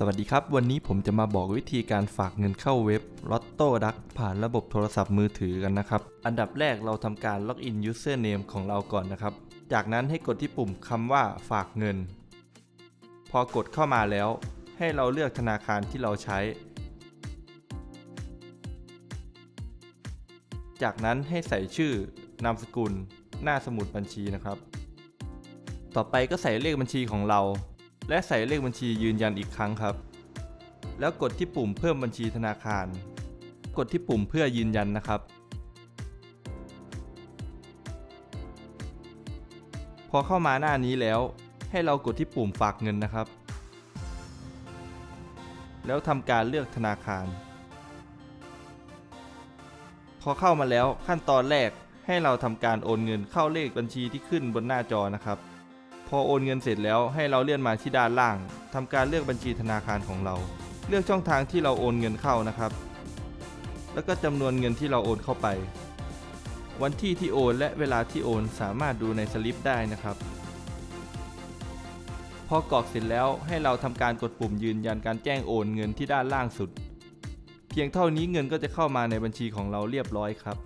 สวัสดีครับ วันนี้ผมจะมาบอกวิธีการฝากเงินเข้าเว็บ Lotto Duck ผ่านระบบโทรศัพท์มือถือกันนะครับ อันดับแรกเราทำการล็อกอิน Username ของเราก่อนนะครับ จากนั้นให้กดที่ปุ่มคำว่าฝากเงิน พอกดเข้ามาแล้ว ให้เราเลือกธนาคารที่เราใช้ จากนั้นให้ใส่ชื่อนามสกุล หน้าสมุดบัญชีนะครับ ต่อไปก็ใส่เลขบัญชีของเรา และใส่เลขบัญชียืนยันอีกครั้งครับ แล้วกดที่ปุ่มเพิ่มบัญชีธนาคาร กดที่ปุ่มเพื่อยืนยันนะครับ พอเข้ามาหน้านี้แล้วให้เรากดที่ปุ่มฝากเงินนะครับ แล้วทำการเลือกธนาคาร พอเข้ามาแล้วขั้นตอนแรกให้เราทำการโอนเงินเข้าเลขบัญชีที่ขึ้นบนหน้าจอนะครับ พอโอนเงินเสร็จแล้วให้เราเลื่อนมาที่ด้านล่างทำการเลือกบัญชีธนาคารของเรา เลือกช่องทางที่เราโอนเงินเข้านะครับ แล้วก็จำนวนเงินที่เราโอนเข้าไป วันที่ที่โอนและเวลาที่โอนสามารถดูในสลิปได้นะครับ พอกรอกเสร็จแล้วให้เราทำการกดปุ่มยืนยันการแจ้งโอนเงินที่ด้านล่างสุด เพียงเท่านี้เงินก็จะเข้ามาในบัญชีของเราเรียบร้อยครับ